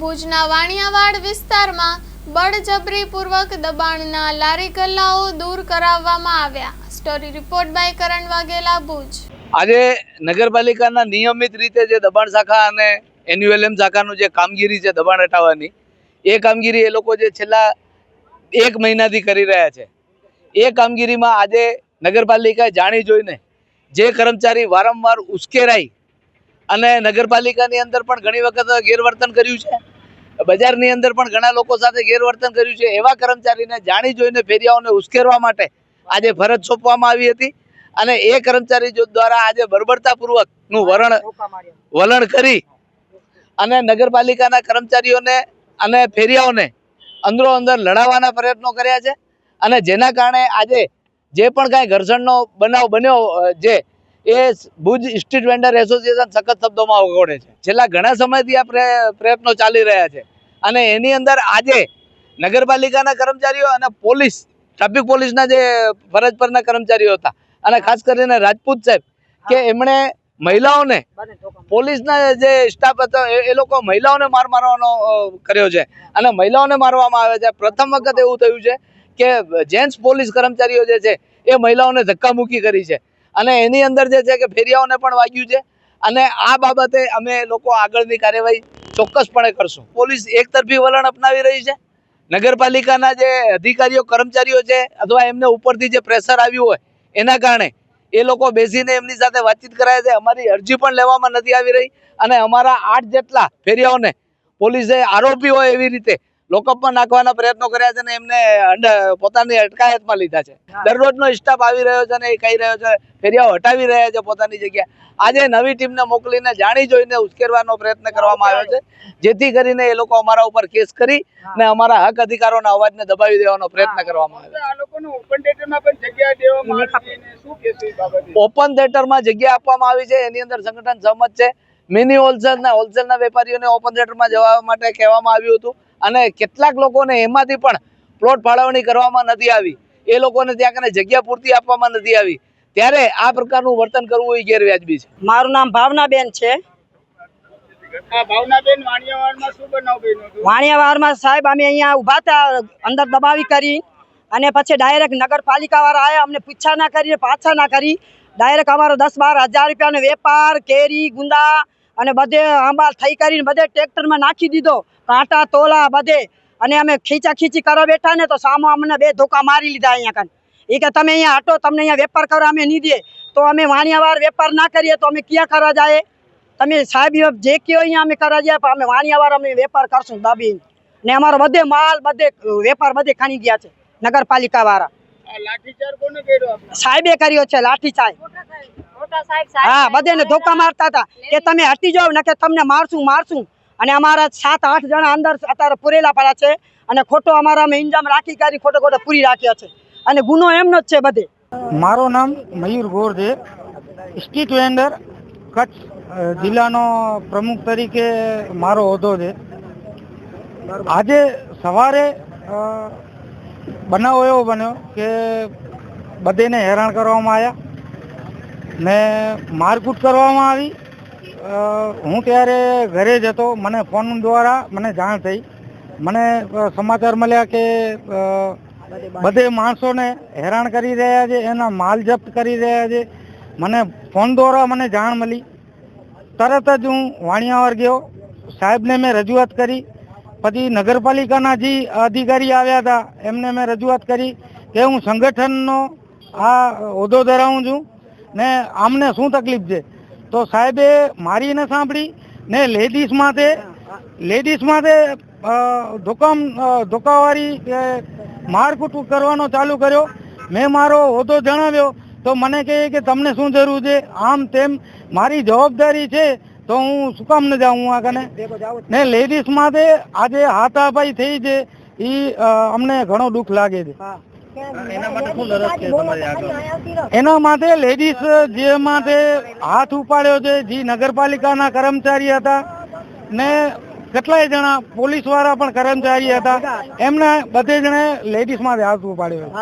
ભુજના વાણિયાવાડ વિસ્તારમાં બળજબરીપૂર્વક દબાણના લારી ગલ્લાઓ દૂર કરાવવામાં આવ્યા. Story report by Karan Vaghela, Bhuj. આજે નગરપાલિકાના નિયમિત રીતે જે દબાણ શાખા અને એન્યુએલએમ શાખાનું જે કામગીરી છે દબાણ હટાવવાની, એ કામગીરી એ લોકો જે છેલ્લા એક મહિનાથી કરી રહ્યા છે. એ કામગીરીમાં આજે નગરપાલિકાએ જાણી જોઈને જે કર્મચારી વારંવાર ઉશ્કેરાઈ અને નગરપાલિકાની અંદર પણ ઘણી વખત ગેરવર્તન કર્યું છે બજારની અંદર પણ ઘણા લોકો સાથે ગેરવર્તન કર્યું છે. એવા કર્મચારીને જાણી જોઈને ફેરિયાઓને ઉશ્કેરવા માટે આજે ફરજ સોંપવામાં આવી હતી અને એ કર્મચારી દ્વારા આજે બર્બરતાપૂર્વકનું વરણ વલણ કરી અને નગરપાલિકાના કર્મચારીઓને અને ફેરિયાઓને અંદરો અંદર લડાવવાના પ્રયત્નો કર્યા છે. અને જેના કારણે આજે જે પણ કાંઈ ઘર્ષણનો બનાવ બન્યો જે એ ભુજ સ્ટ્રીટ વેન્ડર એસોસિએશન સખત શબ્દોમાં ઓગોડે છે. છેલ્લા ઘણા સમયથી આ પ્રય- પ્રયત્નો ચાલી રહ્યા છે. અને એની અંદર આજે નગરપાલિકાના કર્મચારીઓ અને પોલીસ ટ્રાફિક પોલીસના જે ફરજ પરના કર્મચારીઓ હતા અને ખાસ કરીને રાજપૂત સાહેબ કે એમણે મહિલાઓને પોલીસના જે સ્ટાફ હતો એ લોકો મહિલાઓને માર મારવાનો કર્યો છે. અને મહિલાઓને મારવામાં આવે છે. પ્રથમ વખત એવું થયું છે કે જેન્ટ્સ પોલીસ કર્મચારીઓ જે છે એ મહિલાઓને ધક્કામુક્કી કરી છે. અને એની અંદર જે છે કે ફેરિયાઓને પણ વાગ્યું છે. અને આ બાબતે અમે લોકો આગળની કાર્યવાહી ચોક્કસપણે કરશું. પોલીસ એક તરફી વલણ અપનાવી રહી છે. નગરપાલિકાના જે અધિકારીઓ, કર્મચારીઓ છે, અથવા એમને ઉપરથી જે પ્રેશર આવ્યું હોય, એના કારણે એ લોકો બેસીને એમની સાથે વાતચીત કરાય છે. અમારી અરજી પણ લેવામાં નથી આવી રહી અને અમારા આઠ જેટલા ફેરિયાઓને પોલીસે આરોપી હોય એવી રીતે લોકઅપમાં નાખવાના પ્રયત્નો કર્યા છે અને એમને પોતાની અટકાયતમાં લીધા છે. દરરોજનો સ્ટાફ આવી રહ્યો છે ને એ કહી રહ્યો છે ફેરિયાઓ હટાવી રહ્યા છે પોતાની જગ્યા. આજે નવી ટીમને મોકલીને જાણી જોઈને ઉશ્કેરવાનો પ્રયત્ન કરવામાં આવ્યો છે. જેથી કરીને એ લોકો અમારા ઉપર કેસ કરી ને અમારા હક અધિકારોના અવાજને દબાવી દેવાનો પ્રયત્ન કરવામાં આવ્યો ને ઓપન થિયેટરમાં જગ્યા આપવામાં આવી છે. એની અંદર સંગઠન સહમત છે. મિની હોલસેલના હોલસેલના વેપારીઓને ઓપન થિયેટરમાં જવા માટે કહેવામાં આવ્યું હતું. અને કેટલાક લોકોને એમાંથી પણ પ્લોટ ફાળવણી કરવામાં નથી આવી. એ લોકોને ત્યાં કને જગ્યા પૂરતી આપવામાં નથી આવી. ત્યારે આ પ્રકારનું વર્તન કરવું એ ગેરવ્યાજબી છે. મારું નામ ભાવનાબેન છે. વાણિયાવાડમાં શું બનાવ બન્યો હતો? વાણિયાવાડમાં સાહેબ અમે અહીંયા ઊભા હતા અંદર દબાવી કરી અને પછી ડાયરેક્ટ નગરપાલિકા વાળા આવ્યા અમને પૂછા ના કરી પાછા ના કરી. ડાયરેક્ટ અમારો દસ બાર હજાર રૂપિયાનો વેપાર કેરી ગુંદા અને બધે આંબા થઈ કરીને બધે ટ્રેક્ટરમાં નાખી દીધો. કાંટા તોલા બધે. અને અમે ખીચા ખીચી કરવા બેઠા ને તો સામો અમને બે ધોકા મારી લીધા અહીંયા કાન. એ કે તમે અહીંયા હટો તમને અહીંયા વેપાર કરવા અમે નહીં દે તો અમે વાણિયાવાર વેપાર ના કરીએ તો અમે ક્યાં કરવા જાય? તમે સાહેબ જે કયો અહીંયા અમે કરવા જાય પણ અમે વાણિયાવાર અમે વેપાર કરશું દાબીને. ને અમારો બધે માલ બધે વેપાર બધે ખાણી ગયા છે નગરપાલિકા વાળા સાહેબે કર્યો છે લાઠી સાહેબ હા બધેને ધોકા મારતા હતા કે તમે હટી જાઓ ને કે તમને મારશું મારશું. અને અમારા સાત આઠ જણા અંદર અત્યારે પૂરેલા પડ્યા છે. અને ખોટો અમારા અમે ઇન્જામ રાખી કરી ખોટો ખોટો પૂરી રાખ્યા છે. અને ગુનો એમનો જ છે બધે. મારું નામ મયુર ગોર છે વેન્ડર કચ્છ જિલ્લાનો પ્રમુખ તરીકે મારો હોદ્દો છે. આજે સવારે બનાવ એવો બન્યો કે બધેને હેરાન કરવામાં આવ્યા. ને મારકૂટ કરવામાં આવી. હું ત્યારે ઘરે જ હતો. મને ફોન દ્વારા મને જાણ થઈ. મને સમાચાર મળ્યા કે બધે માણસોને હેરાન કરી રહ્યા છે, એના માલ જપ્ત કરી રહ્યા છે. મને ફોન દ્વારા મને જાણ મળી. તરત જ હું વાણિયાવર ગયો. સાહેબને મેં રજૂઆત કરી. પછી નગરપાલિકાના જે અધિકારી આવ્યા હતા, એમને મેં રજૂઆત કરી કે હું સંગઠનનો આ હોદ્દો ધરાવું છું. ને આમને શું તકલીફ છે? તો સાહેબે મારી ન સાંભળી ને લેડીઝ માટે લેડીઝ માટે ધોકામ ધોકાવાળી મારકૂટ કરવાનો ચાલુ કર્યો. મેં મારો હોદ્દો જણાવ્યો. તો મને કહે કે તમને શું જરૂર છે? આમ તેમ મારી જવાબદારી છે. તો હું શું કામ ન જાઉં આ કને? ને લેડીઝ માટે આજે હાથાભાઈ થઈ છે. એ અમને ઘણો દુઃખ લાગે છે. એના માટે લેડીઝ જે માટે હાથ ઉપાડ્યો છે જે નગરપાલિકાના કર્મચારી હતા ને કેટલાય જણા પોલીસવાળા પણ કર્મચારી હતા એમને બધે જણે લેડીઝ માટે હાથ ઉપાડ્યો